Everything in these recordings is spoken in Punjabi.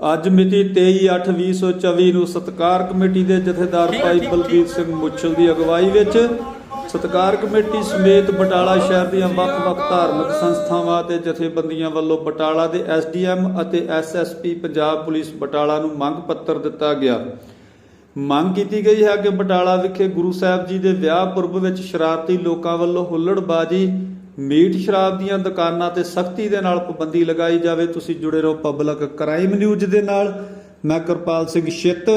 ਅੱਜ ਮਿਤੀ 23/8/2024 ਨੂੰ ਸਤਕਾਰ ਕਮੇਟੀ ਦੇ ਜਥੇਦਾਰ ਭਾਈ ਬਲਬੀਰ ਸਿੰਘ ਮੁੱਛਲ ਦੀ ਅਗਵਾਈ ਵਿੱਚ ਸਤਕਾਰ ਕਮੇਟੀ ਸਮੇਤ ਬਟਾਲਾ ਸ਼ਹਿਰ ਦੀਆਂ ਵੱਖ-ਵੱਖ ਧਾਰਮਿਕ ਸੰਸਥਾਵਾਂ ਤੇ ਜਥੇਬੰਦੀਆਂ ਵੱਲੋਂ ਬਟਾਲਾ ਦੇ ਐਸਡੀਐਮ ਅਤੇ ਐਸਐਸਪੀ ਪੰਜਾਬ ਪੁਲਿਸ ਬਟਾਲਾ ਨੂੰ ਮੰਗ ਪੱਤਰ ਦਿੱਤਾ ਗਿਆ। ਮੰਗ ਕੀਤੀ ਗਈ ਹੈ ਕਿ ਬਟਾਲਾ ਵਿਖੇ ਗੁਰੂ ਸਾਹਿਬ ਜੀ ਦੇ ਵਿਆਹ ਪੁਰਬ ਵਿੱਚ ਸ਼ਰਾਰਤੀ ਲੋਕਾਂ ਵੱਲੋਂ ਹੁੱਲੜਬਾਜੀ ਮੀਟ ਸ਼ਰਾਬ ਦੀਆਂ ਦੁਕਾਨਾਂ ਤੇ ਸਖਤੀ ਦੇ ਨਾਲ ਪਾਬੰਦੀ ਲਗਾਈ ਜਾਵੇ, ਤੁਸੀਂ ਜੁੜੇ ਰਹੋ ਪਬਲਿਕ ਕ੍ਰਾਈਮ ਨਿਊਜ਼ ਦੇ ਨਾਲ। ਮੈਂ ਕਿਰਪਾਲ ਸਿੰਘ ਛਿੱਤ,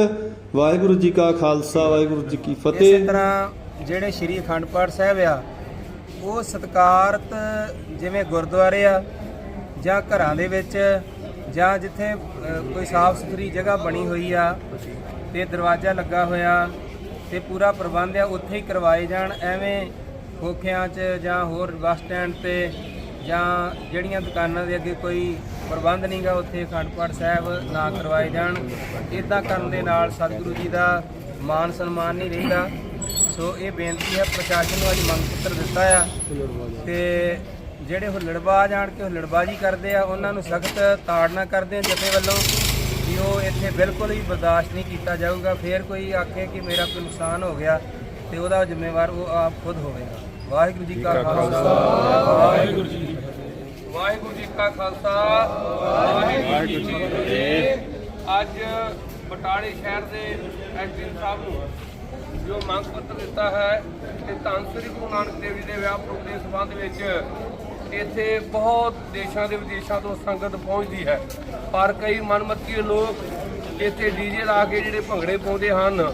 ਵਾਹਿਗੁਰੂ ਜੀ ਕਾ ਖਾਲਸਾ, ਵਾਹਿਗੁਰੂ ਜੀ ਕੀ ਇਸੇ ਫਤਿਹ ਤਰ੍ਹਾਂ ਜਿਹੜੇ ਸ਼੍ਰੀ ਅਖੰਡ ਪਾਠ ਸਾਹਿਬ ਆ, ਉਹ ਸਤਕਾਰਤ ਜਿਵੇਂ ਗੁਰਦੁਆਰੇ ਆ, ਜਾਂ ਘਰਾਂ ਦੇ ਵਿੱਚ, ਜਾਂ ਜਿੱਥੇ ਕੋਈ ਸਾਫ਼ ਸੁਥਰੀ ਜਗ੍ਹਾ ਬਣੀ ਹੋਈ ਆ, ਤੇ ਦਰਵਾਜ਼ਾ ਲੱਗਾ ਹੋਇਆ, ਤੇ ਪੂਰਾ ਪ੍ਰਬੰਧ ਆ, ਉੱਥੇ ਹੀ ਕਰਵਾਏ ਜਾਣ, ਐਵੇਂ ਖੋਖਿਆਂ 'ਚ ਜਾਂ ਹੋਰ ਬੱਸ ਸਟੈਂਡ ਤੇ ਜਾਂ ਜਿਹੜੀਆਂ ਦੁਕਾਨਾਂ ਦੇ ਅੱਗੇ ਕੋਈ ਪ੍ਰਬੰਧ ਨਹੀਂਗਾ ਉੱਥੇ ਅਖੰਡ ਪਾਠ ਸਾਹਿਬ ਨਾ ਕਰਵਾਏ ਜਾਣ। ਇਦਾਂ ਕਰਨ ਦੇ ਨਾਲ ਸਤਿਗੁਰੂ ਜੀ ਦਾ ਮਾਨ ਸਨਮਾਨ ਨਹੀਂ ਰਹਿੰਦਾ। ਸੋ ਇਹ ਬੇਨਤੀ ਹੈ ਪ੍ਰਸ਼ਾਸਨ ਨੂੰ ਅੱਜ ਮੰਗ ਪੱਤਰ ਦਿੱਤਾ ਆ। ਤੇ ਜਿਹੜੇ ਹੁੱਲੜਬਾਜ਼ ਆਣ ਕੇ ਹੁੱਲੜਬਾਜ਼ੀ ਕਰਦੇ ਆ, ਉਹਨਾਂ ਨੂੰ ਸਖਤ ਤਾੜਨਾ ਕਰਦੇ ਆ ਜਥੇ ਵੱਲੋਂ ਕਿ ਉਹ ਇੱਥੇ ਬਿਲਕੁਲ ਹੀ ਬਰਦਾਸ਼ਤ ਨਹੀਂ ਕੀਤਾ ਜਾਊਗਾ। ਫੇਰ ਕੋਈ ਆਖੇ ਕਿ ਮੇਰਾ ਕੋਈ ਨੁਕਸਾਨ ਹੋ ਗਿਆ ਤੇ ਉਹਦਾ ਜ਼ਿੰਮੇਵਾਰ ਉਹ ਆਪ ਖੁਦ ਹੋਵੇਗਾ। ਵਾਹਿਗੁਰੂ ਜੀ ਕਾ ਖਾਲਸਾ। ਵਾਹਿਗੁਰੂ ਜੀ ਕੀ ਫਤਿਹ। ਵਾਹਿਗੁਰੂ ਜੀ ਕਾ ਖਾਲਸਾ। ਵਾਹਿਗੁਰੂ ਜੀ ਕੀ ਫਤਿਹ। ਅੱਜ ਬਟਾਲੇ ਸ਼ਹਿਰ ਦੇ ਐਸਡੀਐਮ ਸਾਹਿਬ ਨੂੰ ਜੋ ਮੰਗ ਪੱਤਰ ਦਿੱਤਾ ਹੈ ਕਿ ਧੰਨ ਸ੍ਰੀ ਗੁਰੂ ਨਾਨਕ ਦੇਵ ਜੀ ਦੇ ਵਿਆਹ ਪੁਰਬ ਦੇ ਸੰਬੰਧ ਵਿੱਚ ਇੱਥੇ ਬਹੁਤ ਦੇਸ਼ਾਂ ਦੇ ਵਿਦੇਸ਼ਾਂ ਤੋਂ ਸੰਗਤ ਪਹੁੰਚਦੀ ਹੈ। ਪਰ ਕਈ ਮਨਮੱਤੀ ਲੋਕ ਇੱਥੇ ਡੀਜੇ ਲਾ ਕੇ ਜਿਹੜੇ ਭੰਗੜੇ ਪਾਉਂਦੇ ਹਨ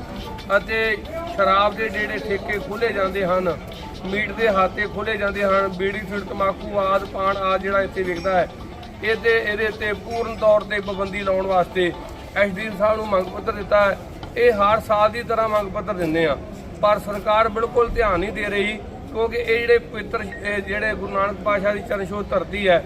ਅਤੇ ਸ਼ਰਾਬ ਦੇ ਜਿਹੜੇ ਠੇਕੇ ਖੋਲੇ ਜਾਂਦੇ ਹਨ। ਮੀਟ ਦੇ ਹਾਤੇ ਖੋਲੇ ਜਾਂਦੇ ਹਨ। ਬੀੜੀ ਫਿਰ ਤਮਾਕੂ, ਆਦ, ਪਾਨ ਆ ਜਿਹੜਾ ਇੱਥੇ ਵਿਕਦਾ ਹੈ। ਇਹਦੇ ਇਹਦੇ ਤੇ ਪੂਰਨ ਤੌਰ ਤੇ ਪਾਬੰਦੀ ਲਾਉਣ ਵਾਸਤੇ ਐਸਡੀ ਸਾਹਿਬ ਨੂੰ ਮੰਗ ਪੱਤਰ ਦਿੱਤਾ ਹੈ। ਇਹ ਹਰ ਸਾਲ ਦੀ ਤਰ੍ਹਾਂ ਮੰਗ ਪੱਤਰ ਦਿੰਦੇ ਆ। ਪਰ ਸਰਕਾਰ ਬਿਲਕੁਲ ਧਿਆਨ ਨਹੀਂ ਦੇ ਰਹੀ, ਕਿਉਂਕਿ ਇਹ ਜਿਹੜੇ ਪਵਿੱਤਰ ਜਿਹੜੇ ਗੁਰੂ ਨਾਨਕ ਪਾਤਸ਼ਾਹ ਦੀ ਚਰਨਛੋਹ ਧਰਤੀ ਹੈ,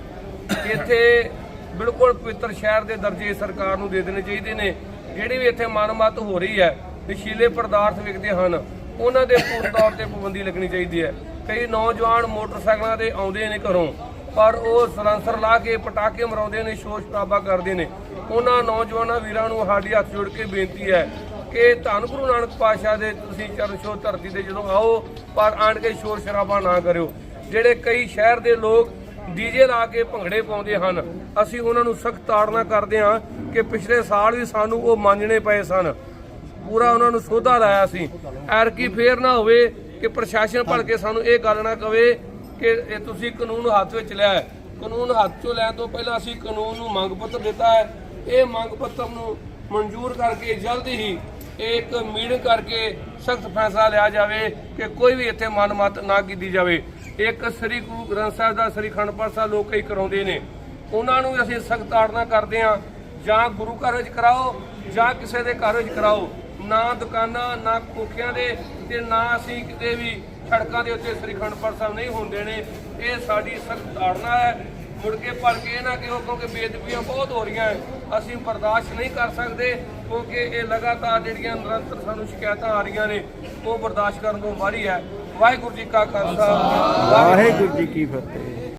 ਇੱਥੇ ਬਿਲਕੁਲ ਪਵਿੱਤਰ ਸ਼ਹਿਰ ਦੇ ਦਰਜੇ ਸਰਕਾਰ ਨੂੰ ਦੇ ਦੇਣੇ ਚਾਹੀਦੇ ਨੇ। ਜਿਹੜੀ ਵੀ ਇੱਥੇ ਮਨਮਤ ਹੋ ਰਹੀ ਹੈ, ਨਸ਼ੀਲੇ ਪਦਾਰਥ ਵਿਕਦੇ ਹਨ। ਉਹਨਾਂ ਦੇ ਪੂਰਨ ਤੌਰ ਤੇ ਪਾਬੰਦੀ ਲੱਗਣੀ ਚਾਹੀਦੀ ਹੈ। ਕਈ ਨੌਜਵਾਨ ਮੋਟਰਸਾਈਕਲਾਂ ਤੇ ਆਉਂਦੇ ਨੇ ਘਰੋਂ, ਪਰ ਉਹ ਸਲੈਂਸਰ ਲਾ ਕੇ ਪਟਾਕੇ ਮਰਾਉਂਦੇ ਨੇ, ਸ਼ੋਰ ਸ਼ਰਾਬਾ ਕਰਦੇ ਨੇ। ਉਹਨਾਂ ਨੌਜਵਾਨਾਂ ਵੀਰਾਂ ਨੂੰ ਸਾਡੀ ਹੱਥ ਜੋੜ ਕੇ ਬੇਨਤੀ ਹੈ ਕਿ ਧੰਨ ਗੁਰੂ ਨਾਨਕ ਪਾਤਸ਼ਾਹ ਦੇ ਤੁਸੀਂ ਚਰਨ ਛੋਹ ਧਰਤੀ ਤੇ ਜਦੋਂ ਆਓ, ਪਰ ਆਣ ਕੇ ਸ਼ੋਰ ਸ਼ਰਾਬਾ ਨਾ ਕਰਿਓ। ਜਿਹੜੇ ਕਈ ਸ਼ਹਿਰ ਦੇ ਲੋਕ ਡੀਜੇ ਲਾ ਕੇ ਭੰਗੜੇ ਪਾਉਂਦੇ ਹਨ, ਅਸੀਂ ਉਹਨਾਂ ਨੂੰ ਸਖਤ ਤਾੜਨਾ ਕਰਦੇ ਹਾਂ ਕਿ ਪਿਛਲੇ ਸਾਲ ਵੀ ਸਾਨੂੰ ਉਹ ਮੰਨਣੇ ਪਏ ਸਨ। ਪੂਰਾ ਉਹਨਾਂ ਨੂੰ ਸੋਧਾ ਲਾਇਆ ਸੀ। ਐਰਕੀ ਫੇਰ ਨਾ ਹੋਵੇ ਕਿ ਪ੍ਰਸ਼ਾਸਨ ਭੜ ਕੇ ਸਾਨੂੰ ਇਹ ਗੱਲ ਨਾ ਕਵੇ ਕਿ ਇਹ ਤੁਸੀਂ ਕਾਨੂੰਨ ਹੱਥ ਵਿੱਚ ਲਿਆ ਹੈ। ਕਾਨੂੰਨ ਹੱਥ 'ਚੋਂ ਲੈਣ ਤੋਂ ਪਹਿਲਾਂ ਅਸੀਂ ਕਾਨੂੰਨ ਨੂੰ ਮੰਗ ਪੱਤਰ ਦਿੱਤਾ ਹੈ। ਇਹ ਮੰਗ ਪੱਤਰ ਨੂੰ ਮਨਜ਼ੂਰ ਕਰਕੇ ਜਲਦੀ ਹੀ ਇੱਕ ਮੀਟਿੰਗ ਕਰਕੇ ਸਖਤ ਫੈਸਲਾ ਲਿਆ ਜਾਵੇ ਕਿ ਕੋਈ ਵੀ ਇੱਥੇ ਮਨਮਤ ਨਾ ਕੀਤੀ ਜਾਵੇ। ਇੱਕ ਸ੍ਰੀ ਗੁਰੂ ਗ੍ਰੰਥ ਸਾਹਿਬ ਦਾ ਸ੍ਰੀ ਖੰਡ ਪਾਠ ਸਾਹਿਬ ਲੋਕ ਕਈ ਕਰਾਉਂਦੇ ਨੇ। ਉਹਨਾਂ ਨੂੰ ਵੀ ਅਸੀਂ ਸਖਤ ਆੜਨਾ ਕਰਦੇ ਹਾਂ। ਜਾਂ ਗੁਰੂ ਘਰ ਵਿੱਚ ਕਰਾਓ ਜਾਂ ਕਿਸੇ ਦੇ ਘਰ ਵਿੱਚ ਕਰਾਓ। ਨਾ ਦੁਕਾਨਾਂ, ਨਾ ਕੋਖਿਆਂ ਦੇ ਤੇ ਨਾ ਅਸੀਂ ਕਿਤੇ ਵੀ ਸੜਕਾਂ ਦੇ ਉੱਤੇ ਸ੍ਰੀ ਖੰਡ ਪਾਠ ਸਾਹਿਬ ਨਹੀਂ ਹੁੰਦੇ ਨੇ। ਇਹ ਸਾਡੀ ਸਖਤ ਆੜਨਾ ਹੈ। ਮੁੜ ਕੇ ਭਰ ਕੇ ਇਹ ਨਾ ਕਿਉਂ ਕਿਉਂਕਿ ਬੇਦਬੀਆਂ ਬਹੁਤ ਹੋ ਰਹੀਆਂ ਹੈ। ਅਸੀਂ ਬਰਦਾਸ਼ਤ ਨਹੀਂ ਕਰ ਸਕਦੇ, ਕਿਉਂਕਿ ਇਹ ਲਗਾਤਾਰ ਜਿਹੜੀਆਂ ਨਿਰੰਤਰ ਸਾਨੂੰ ਸ਼ਿਕਾਇਤਾਂ ਆ ਰਹੀਆਂ ਨੇ, ਉਹ ਬਰਦਾਸ਼ਤ ਕਰਨ ਤੋਂ ਬਾਹਰੀ ਹੈ। ਵਾਹਿਗੁਰੂ ਜੀ ਕਾ ਖਾਲਸਾ। ਵਾਹਿਗੁਰੂ ਜੀ ਕੀ ਫਤਿਹ।